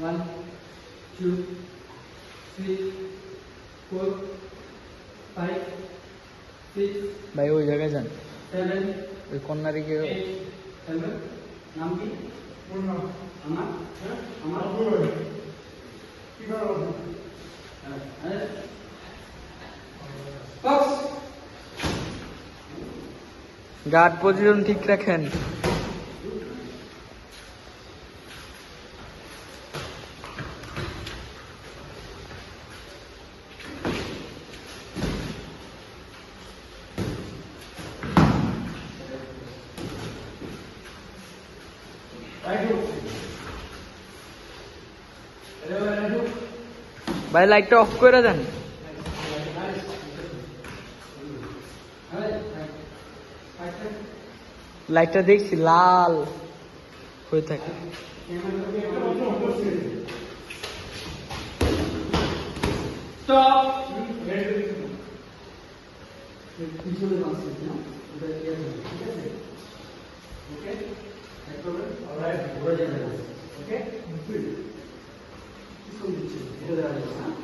One two three four five six ভাই, ওই জায়গায় যান। ওই কন্যারে গিয়ে নাম কি গার্ড পজিশন ঠিক রাখেন। ভাই লাইটটা অফ করে দেন। লাইটটা দেখছি লাল হয়ে থাকে। 전화를 돌아줘야 되는 거 오케이? 이손 밑으로 내려다니거나.